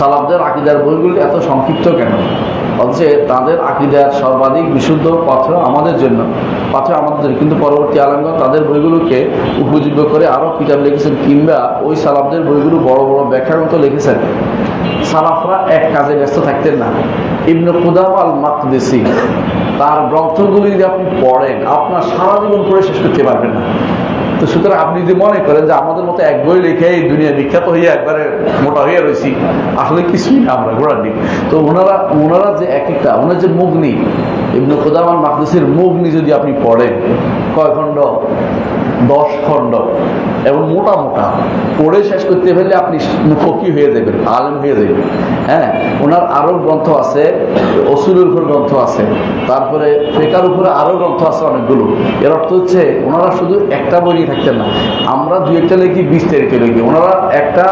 সালাফদের আকিদার বইগুলি এত সংক্ষিপ্ত কেন? অথচ তাদের আকিদার সর্বাধিক বিশুদ্ধ পথ আমাদের জন্য পথ আমাদের কিন্তু পরবর্তী আলমগণ তাদের বইগুলোকে উপযোগ্য করে আরও কিতাব লিখেছেন কিংবা ওই সালাফদের বইগুলো বড় বড় ব্যাখ্যার মতো লিখেছেন। সালাফরা এক কাজে ব্যস্ত থাকতেন না। ইবনে কুদাম আল মাকদেসি তার গ্রন্থগুলি যদি আপনি পড়েন, আপনার সারা জীবন পড়ে শেষ করতে পারবেন না। তো সুতরাং আপনি যদি মনে করেন যে আমাদের মতো এক বই লিখে এই দুনিয়া বিখ্যাত হয়ে একবারে মোটা হয়ে রয়েছি, আসলে কিছুই না আমরা ঘোড়ার দিক। তো ওনারা ওনারা যে এক একটা, ওনার যে মুগনি, ইবনে খুদামান মাকদুসির মুগনি যদি আপনি পড়েন, কয় খণ্ড? দশ খণ্ড। এবং মোটা মোটা। পড়ে শেষ করতে পারলে আপনি ফকি হয়ে যাবেন, আলেম হয়ে যাবেন। হ্যাঁ ওনার আরও গ্রন্থ আছে অসুলের উপর গ্রন্থ আছে, তারপরে ফেকার উপরে আরও গ্রন্থ আছে অনেকগুলো। এর অর্থ হচ্ছে, ওনারা শুধু একটা বই থাকতেন না, আমরা দু একটা লিখি বিস্তারিত লিখি। ওনারা একটা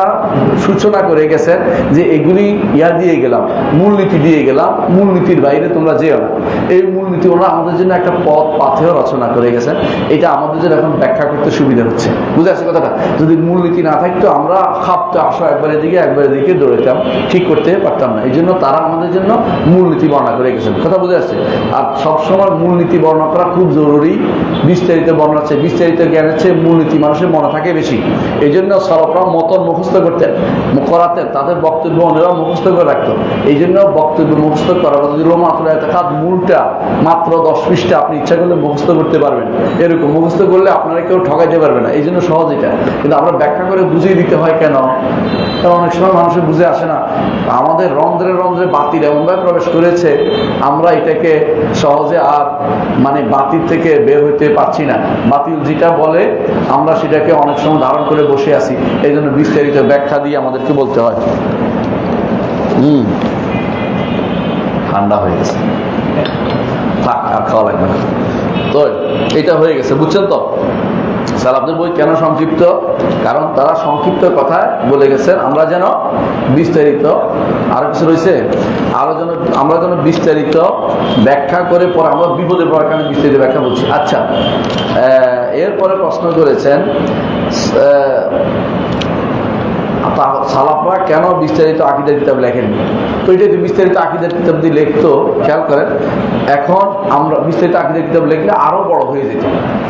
সূচনা করে গেছেন যে এগুলি ইয়া দিয়ে গেলাম, মূলনীতি দিয়ে গেলাম, মূলনীতির বাইরে তোমরা যেও না। এই মূলনীতি ওনারা আমাদের জন্য একটা পথ, পাথেও রচনা করে গেছেন। এটা আমাদের জন্য এখন ব্যাখ্যা করতে সুবিধা হচ্ছে। বুঝে আসছে কথাটা? যদি মূলনীতি না থাকতো, আমরা খাপতে আসা একবার এদিকে একবার এদিকে দৌড়াইতাম, ঠিক করতে পারতাম না। এই জন্য তারা আমাদের জন্য মূলনীতি বর্ণনা করে গেছেন কথা বুঝে আসছে? আর সবসময় মূলনীতি বর্ণনা করা খুব জরুরি। বিস্তারিত বর্ণনা আছে, বিস্তারিত জ্ঞানের চেয়ে মূলনীতি মানুষের মনে থাকে বেশি। এই জন্য সরফরা মতন মুখস্থ করতেন, করাতেন, তাদের বক্তব্য অন্যরা মুখস্থ করে রাখতো। এই জন্য বক্তব্য মুখস্থ করা যদি মাত্র এতখাত মূলটা মাত্র দশ পৃষ্ঠা আপনি ইচ্ছা করলে মুখস্থ করতে পারবেন। এরকম মুখস্থ করলে আপনারা কেউ ঠকাইতে পারবে না। এই জন্য সহজ এটা। কিন্তু আমরা ব্যাখ্যা করে বুঝিয়ে দিতে হয় কেন? কারণ অনেক সময় মানুষের বুঝে আসে না। আমাদের রন্ধ্রে রন্ধ্রে বাতিল এমনভাবে প্রবেশ করেছে, আমরা এটাকে সহজে আর মানে বাতিল থেকে বের হইতে পারছি না। বাতিল যেটা বলে, আমরা সেটাকে অনেক সময় ধারণ করে বসে আছি। এই জন্য বিস্তারিত ব্যাখ্যা দিয়ে আমাদেরকে বলতে হয়। হুম। ঠান্ডা হয়ে গেছে। থাক, আর খাওয়া লাগবে না। তো এটা হয়ে গেছে, বুঝছেন তো? সালাফদের বই কেন সংক্ষিপ্ত? কারণ তারা সংক্ষিপ্ত কথায় বলে গেছেন। আমরা যেন বিস্তারিত আরও কিছু রয়েছে। আরও যেন, আমরা যেন বিস্তারিত ব্যাখ্যা করে পরে আমরা বিপদে পড়ার কারণে বিস্তারিত ব্যাখ্যা বলছি। আচ্ছা এরপরে প্রশ্ন করেছেন সালাফরা কেন বিস্তারিত আকিদার কিতাব লেখেননি? তো এটা যদি বিস্তারিত আকিদার কিতাব দিয়ে লিখতো, খেয়াল করেন, এখন আমরা বিস্তারিত আকিদার কিতাব লিখলে আরও বড় হয়ে যেত।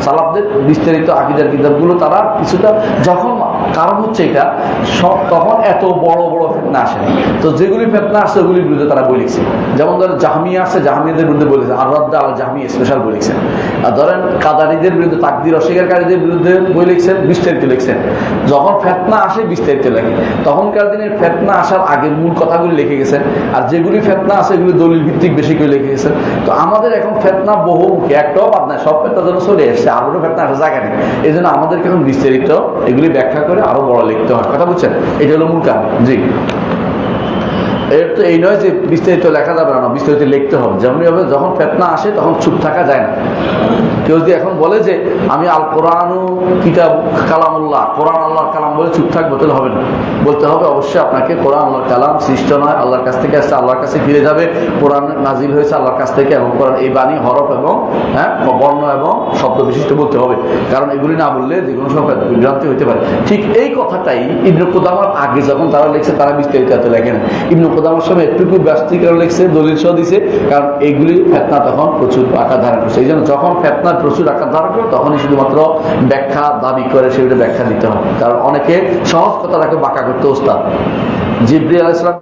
সালাফদের বিস্তারিত আকিদার কিতাবগুলো তারা কিছুটা যখন কারণ হচ্ছে এটা তখন এত বড় বড় ফেতনা আসেনি তো যেগুলি ফেতনা আসছে ওগুলির বিরুদ্ধে তারা বই লিখছে। যেমন ধরেন জাহামিয়া আসছে জাহামিয়াদের বিরুদ্ধে বলেছে আর রদ্দা আল জাহামি স্পেশাল বই লিখছেন। আর ধরেন কাদারিদের বিরুদ্ধে, তাকদির অস্বীকারীদের বিরুদ্ধে বই লিখছেন, বিস্তারিত লিখছেন। যখন ফেতনা আসে, বিস্তারিত লেখে। তখনকার দিনের ফেতনা আসার আগে মূল কথাগুলি লিখে গেছেন। আর যেগুলি ফেতনা আছে, এগুলি দলিল ভিত্তিক বেশি করে লিখে গেছেন। তো আমাদের এখন ফেতনা বহুমুখী। একটাও বাদ নাই, সব ফেতনা যেন চলে এসছে আরও ফেতনা আসা জায়গা নেই। এই জন্য আমাদেরকে এখন বিস্তারিত এগুলি ব্যাখ্যা করে আরও বড় লিখতে হয়। কথা বুঝছেন? এটা হলো মূল কারণ জি। এর তো এই নয় যে বিস্তারিত লেখা যাবে না, বিস্তারিত লিখতে হবে। যেমনি হবে, যখন ফেতনা আসে, তখন চুপ থাকা যায় না। কেউ যদি এখন বলে যে আমি আল কোরআন কিতাব কালামুল্লাহ, কোরআন আল্লাহর কালাম বলে চুপ থাকব, তাহলে হবে না। বলতে হবে অবশ্যই আপনাকে কোরআন আল্লাহর কালাম সৃষ্ট নয়, আল্লাহর কাছ থেকে আসছে, আল্লাহর কাছে ফিরে যাবে। কোরআন নাজিল হয়েছে, আল্লাহর কাছ থেকে এবং কোরআন এই বাণী, হরফ এবং হ্যাঁ বর্ণ এবং শব্দ বিশিষ্ট বলতে হবে। কারণ এগুলি না বললে যে কোনো সময় বিভ্রান্তি হতে পারে। ঠিক এই কথাটাই ইবনু কোদামার আগে যখন তারা লিখছে, তারা বিস্তারিত এত লেখে না। ইবনু কোদামার সময় একটুকু ব্যস্তিকার লিখছে, দলিল সহ দিছে, কারণ এইগুলি ফেতনা তখন প্রচুর আকার ধারণ করছে। এই জন্য যখন প্রচুর আকার ধারণ করে, তখনই শুধুমাত্র ব্যাখ্যা দাবি করে সেগুলো ব্যাখ্যা দিতে হবে কারণ অনেকে সহজ কথা তাকে বাঁকা করতে ওস্তাদ। জিব্রি আলাইসলাম